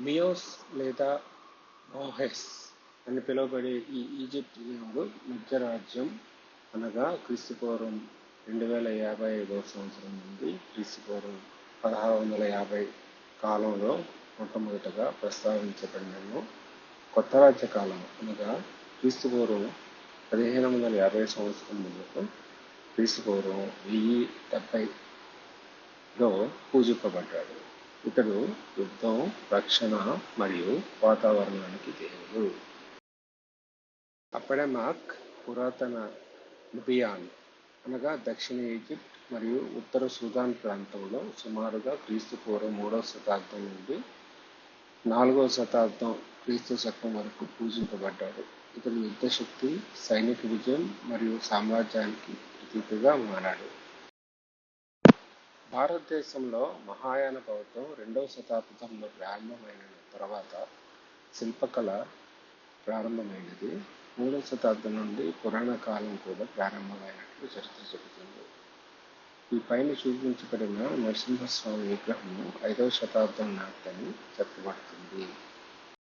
మియోస్ లేదా మోహెస్ అని పిలువబడే ఈ ఈజిప్ట్ దేవుడు మధ్య రాజ్యం అనగా క్రీస్తుపూర్వం రెండు వేల యాభై ఐదవ సంవత్సరం నుండి క్రీస్తుపూర్వం పదహారు వందల యాభై కాలంలో మొట్టమొదటగా ప్రస్తావించబడినను. కొత్త రాజ్య కాలం అనగా క్రీస్తుపూర్వం పదిహేను వందల యాభై సంవత్సరం ముందుకు క్రీస్తుపూర్వం వెయ్యి డెబ్బైలో పూజింపబడ్డాడు. ఇతడు యుద్ధం రక్షణ మరియు వాతావరణానికి దేవుడు. అపెడమాక్ పురాతన లిబియాన్ అనగా దక్షిణ ఈజిప్ట్ మరియు ఉత్తర సుదాన్ ప్రాంతంలో సుమారుగా క్రీస్తు పూర్వం మూడవ శతాబ్దం నుండి నాలుగవ శతాబ్దం క్రీస్తు శకం వరకు పూజింపబడ్డాడు. ఇతడు యుద్ధశక్తి సైనిక విజయం మరియు సామ్రాజ్యానికి ప్రతీకగా మారాడు. భారతదేశంలో మహాయాన బౌద్ధం రెండవ శతాబ్దంలో ప్రారంభమైన తర్వాత శిల్పకళ ప్రారంభమైనది. మూడవ శతాబ్దం నుండి పురాణ కాలం కూడా ప్రారంభమైనట్లు చరిత్ర చెబుతుంది. ఈ పైన చూపించబడిన నరసింహస్వామి విగ్రహము ఐదవ శతాబ్దం నాటిదని చెప్పబడుతుంది